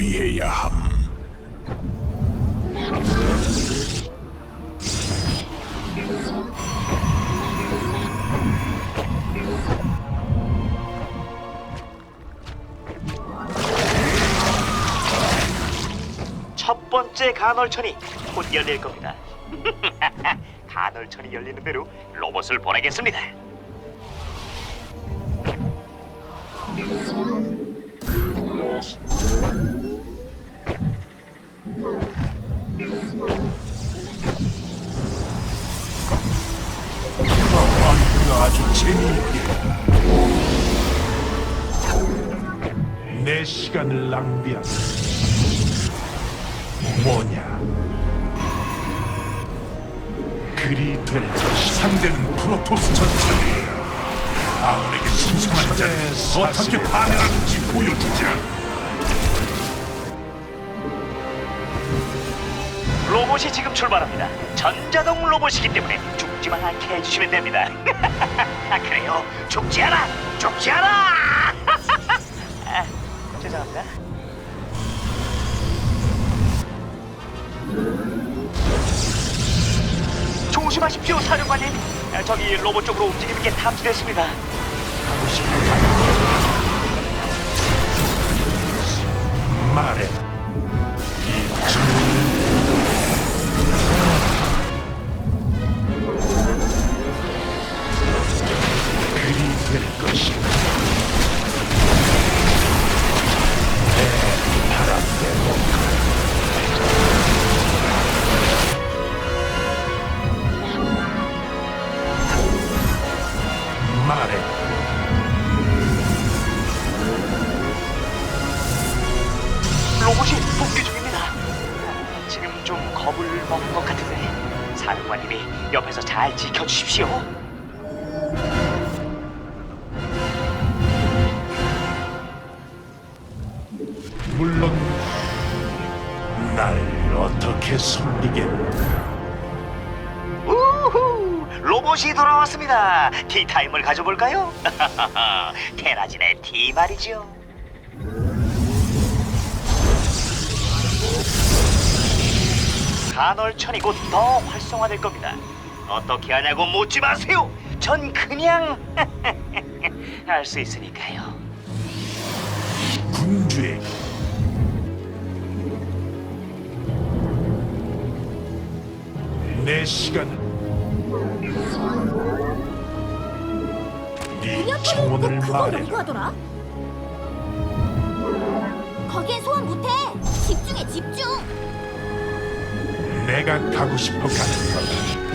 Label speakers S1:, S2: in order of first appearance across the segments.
S1: 대비해야 함.
S2: 첫 번째 간헐천이 곧 열릴 겁니다. 간헐천이 열리는 대로 로봇을 보내겠습니다.
S1: 아, 아주 재미있게. 내 시간을 낭비한 뭐냐? 그리 될 상대는 프로토스 전차들이야. 아무에게 신성한 자를 어떻게 파멸하는지 보여주자.
S2: 로봇이 지금 출발합니다. 전자동 로봇이기 때문에 죽지만 않게 해주시면 됩니다. 아, 그래요. 죽지 않아. 죽지 않아. 아, 죄송합니다. 조심하십시오, 사령관님. 아, 저기 로봇 쪽으로 움직이는 게 탐지됐습니다.
S1: 말해.
S2: 잘 지켜주십시오.
S1: 물론 날 어떻게 숨기겠나?
S2: 우후! 로봇이 돌아왔습니다. 티타임을 가져볼까요? 테라진의 티 말이죠. 간헐천이 곧 더 활성화될 겁니다. 어떻게 하냐고 묻지 마세요. 전 그냥 할수 있으니까요.
S1: 군주에게 내 시간은
S3: 네꼭 그거
S1: 말해라.
S3: 연구하더라. 거기엔 소환 못해. 집중해, 집중.
S1: 내가 가고 싶어 가는 거다.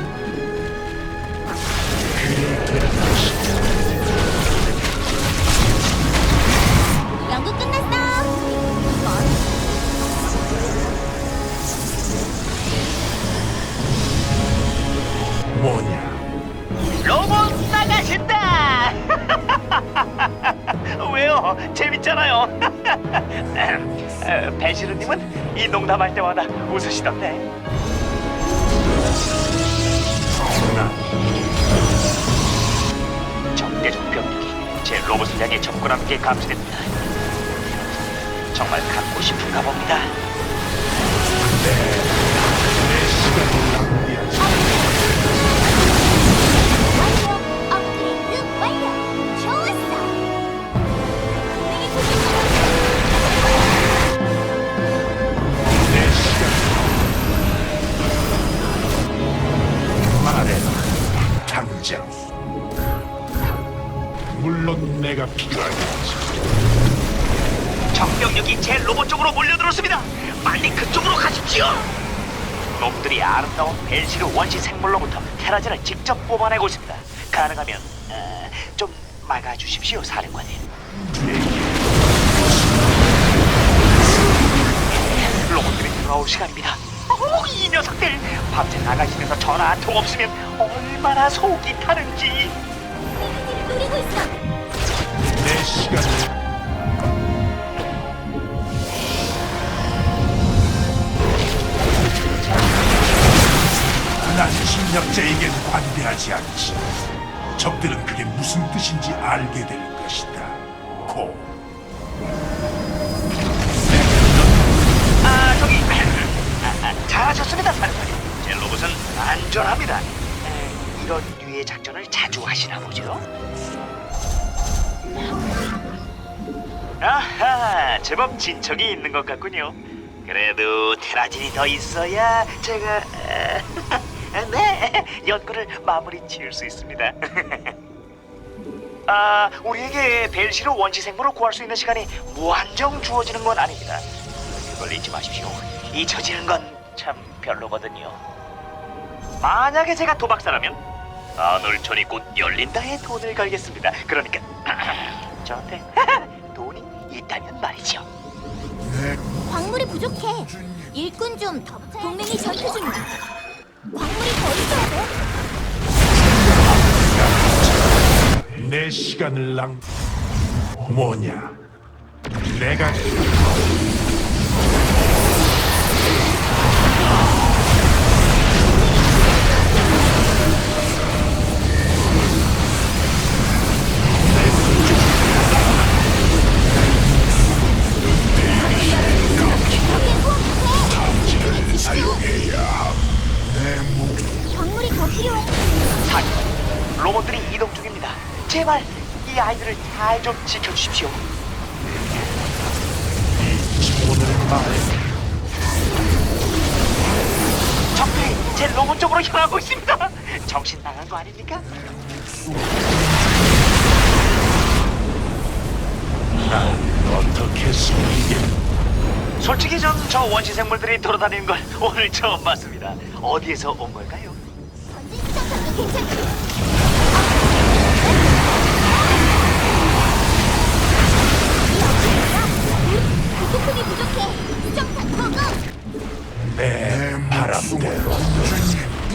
S3: 끝났어.
S1: 뭐냐?
S2: 로봇 나가신다! 왜요? 재밌잖아요. 에, 배시르님은 이 농담할 때마다 웃으시던데. 뽑아내고 있습니다. 가능하면 어, 좀 막아주십시오, 사령관님. 로봇들이 돌아올 시간입니다. 오, 이 녀석들 밤새 나가시면서 전화 한 통 없으면 얼마나 속이 타는지.
S3: 있는 노리고 있어.
S1: 내 시간 침략자에겐 관대하지 않지. 적들은 그게 무슨 뜻인지 알게 될 것이다. 고.
S2: 아 저기 아, 아, 잘하셨습니다 사령관님. 제 로봇은 안전합니다. 에, 이런 류의 작전을 자주 하시나 보죠? 아하 제법 진척이 있는 것 같군요. 그래도 테라진이 더 있어야 제가 아, 네 연구를 마무리 지을 수 있습니다 아, 우리에게 벨시르 원시 생물을 구할 수 있는 시간이 무한정 주어지는 건 아닙니다. 그걸 잊지 마십시오. 잊혀지는 건 참 별로거든요. 만약에 제가 도박사라면 아놀촌이 곧 열린다에 돈을 걸겠습니다. 그러니까 저한테 돈이 있다면 말이죠.
S3: 광물이 부족해. 일꾼 좀 더. 동맹이 전투 중이야. 광물이 더 있어야 돼.
S1: 내 시간을 낭 뭐냐 내가
S2: 아이들을 잘 좀 지켜주십시오.
S1: 오늘 말해
S2: 적들이 제 로봇 쪽으로 향하고 있습니다. 정신 나간 거 아닙니까?
S1: 날 어떻게 숨기겠
S2: 솔직히 전 저 원시 생물들이 돌아다니는 걸 오늘 처음 봤습니다. 어디에서 온 걸까요?
S3: 전진 시작하도 괜찮지.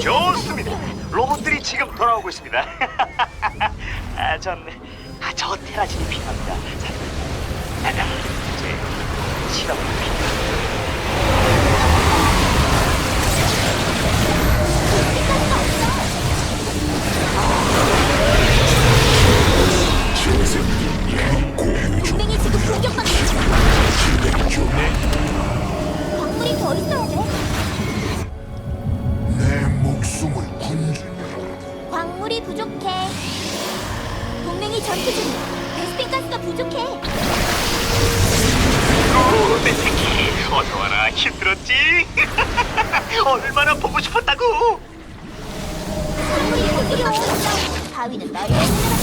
S2: 좋습니다. 로봇들이 지금 돌아오고 있습니다. 아, 전, 아, 저 테라진이 필요합니다. 자, 이제 실험이 필요합니다. 공격받고 있어. 건물이 더 있어야 돼.
S3: 광물이 부족해. 동맹이 전투
S1: 중이야. 베스핀 가스가 부족해.
S3: 오, 내 새끼. 어서 와라.
S1: 힘들었지?
S3: 얼마나 보고
S2: 싶었다고. 바위는 널 힘들어.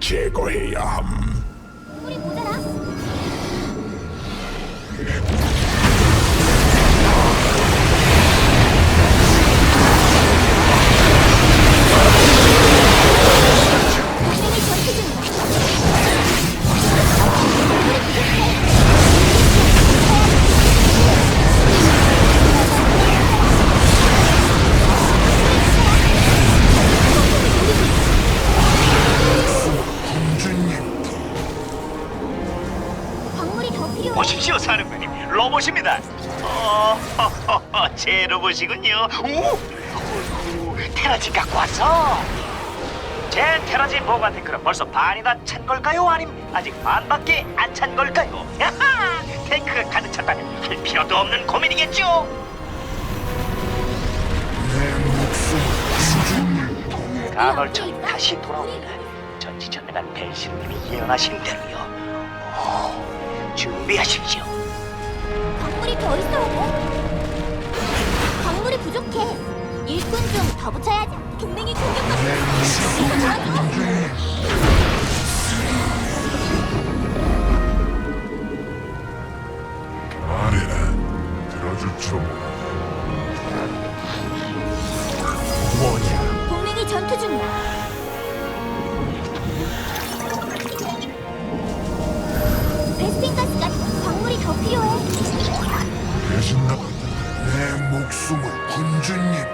S2: 제거해야 함. 제 로봇이군요. 오, 오, 테라지 갖고 왔어. 제 테라지 보관 탱크는 벌써 반이 다 찬 걸까요? 아님 아직 반밖에 안 찬 걸까요? 야하! 탱크가 가득 찼다면 할 필요도 없는 고민이겠죠? 간헐천이 다시 돌아옵니다. 전지전능한 벨시르님이 예언하신 대로요. 오, 준비하십시오.
S3: 광물이 더. 광물이 부족해. 일꾼 좀 더 붙여야지. 동맹이 공격받고 있어. 도와줘.
S1: 군주님 말해라 들어주죠 뭐냐
S3: 동맹이 전투 중이야. 베스틴 가스가 광물이 더 필요해.
S1: 배신나 내 목숨을 군주님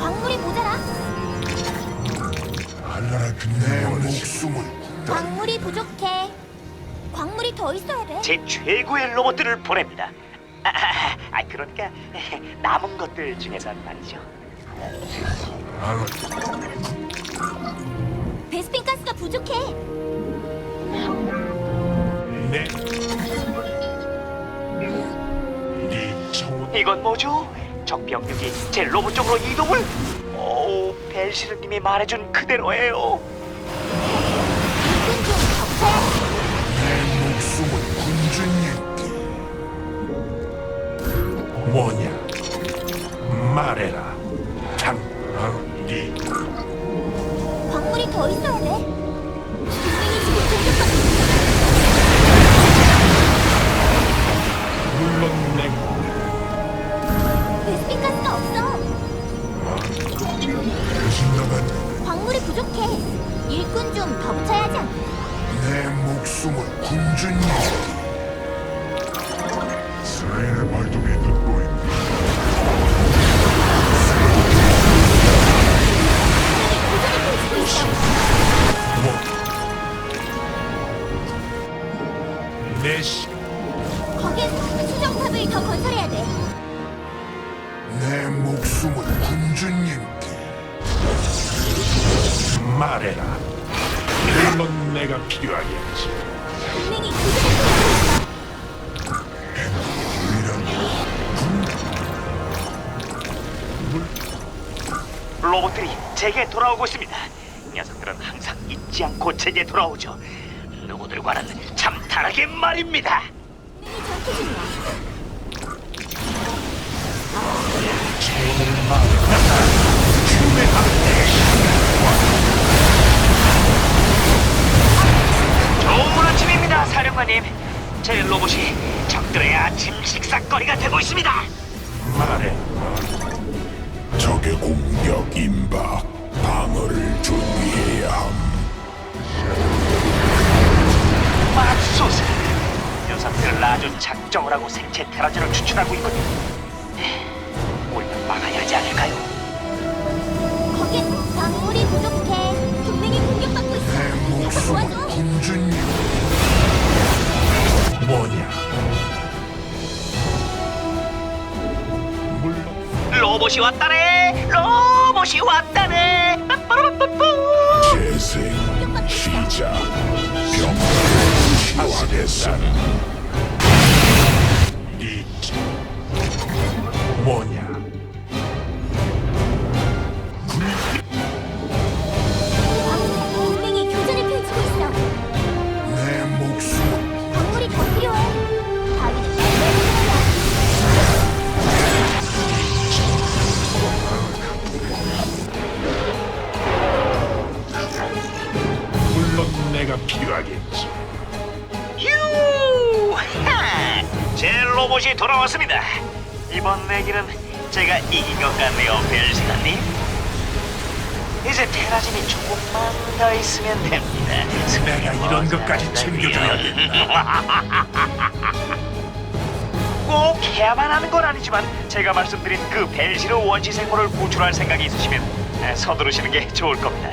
S3: 광물이 모자라.
S1: 알라라 내 목숨을
S3: 광물이 부족해. 광물이 더 있어야 돼.
S2: 제 최고의 로봇들을 보냅니다. 아, 아, 아, 그러니까 남은 것들 중에서 말이죠.
S1: 알라
S3: 베스핀 가스가 부족해.
S1: 내네
S2: 이건 뭐죠? 적병력이 제 로봇 쪽으로 이동을? 오, 벨시르님이 말해준 그대로예요. 돌아오죠. 누구들과는 참 다르게 말입니다. 좋은 아침입니다, 사령관님. 제 로봇이 적들의 아침 식사거리가 되고 있습니다.
S1: 말해 적의 공격 임박 방어를 준비해야 함
S2: 맙소사. 녀석들을 아주 작정을 하고 생체 테라진을 추출하고 있군요. 우리는 막아야 하지 않을까요?
S3: 거긴 광물이 부족해. 동맹이 공격받고 있어.
S1: 내
S3: 가서 도와줘.
S1: 군주님 뭐냐 물론
S2: 로봇이 왔다네. 로봇이 왔다네. 빠빠라빠빠.
S1: 재생 시작 병하겠어 네뭐 내가 이런 것까지 챙겨줘야겠다.
S2: 꼭 해야만 하는 건 아니지만 제가 말씀드린 그 벨시르 원시 생물을 구출할 생각이 있으시면 에, 서두르시는 게 좋을 겁니다.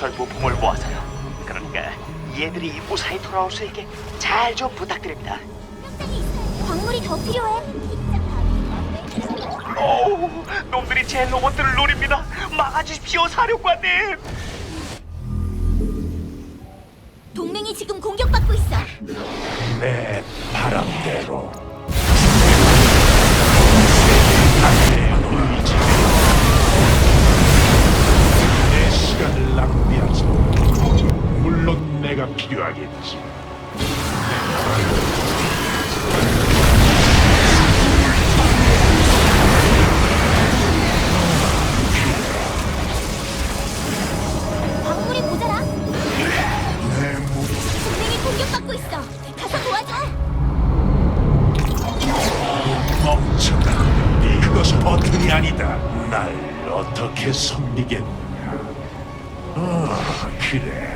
S2: 속에서 고철 부품을 모아서요. 그러니까 얘들이 무사히 돌아올 수 있게 잘 좀 부탁드립니다.
S3: 광물이 더 필요해.
S2: 오우, 놈들이 제 로봇들을 노립니다. 막아주십시오, 사령관님.
S3: 동맹이 지금 공격받고 있어.
S1: 내 바람대로. 아니다. 날 어떻게 섬기겠느냐? 어, 그래.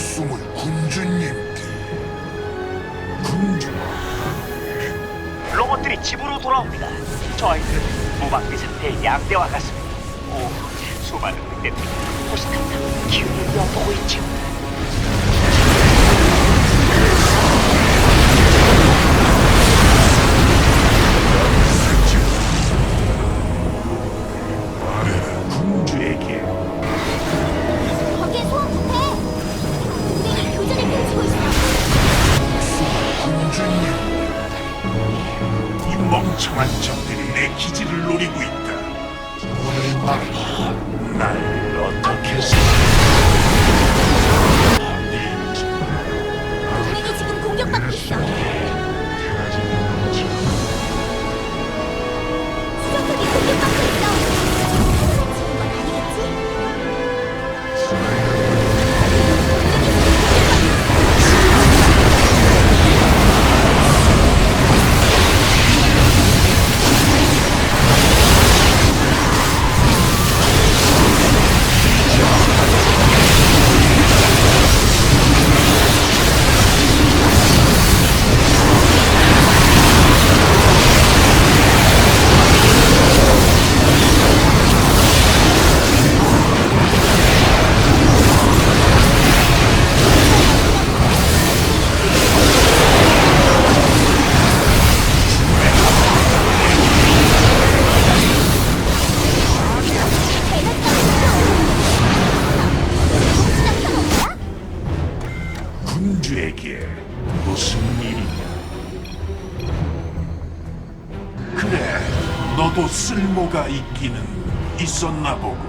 S1: 목숨을 군주님께 군주
S2: 로봇들이 집으로 돌아옵니다. 저희들은 무방비 상태의 양대와 같습니다. 오, 수많은 늑대들이 호시탐탐 기운을 엿보고.
S1: 군 노리고 있다. 오늘 밤날 뭐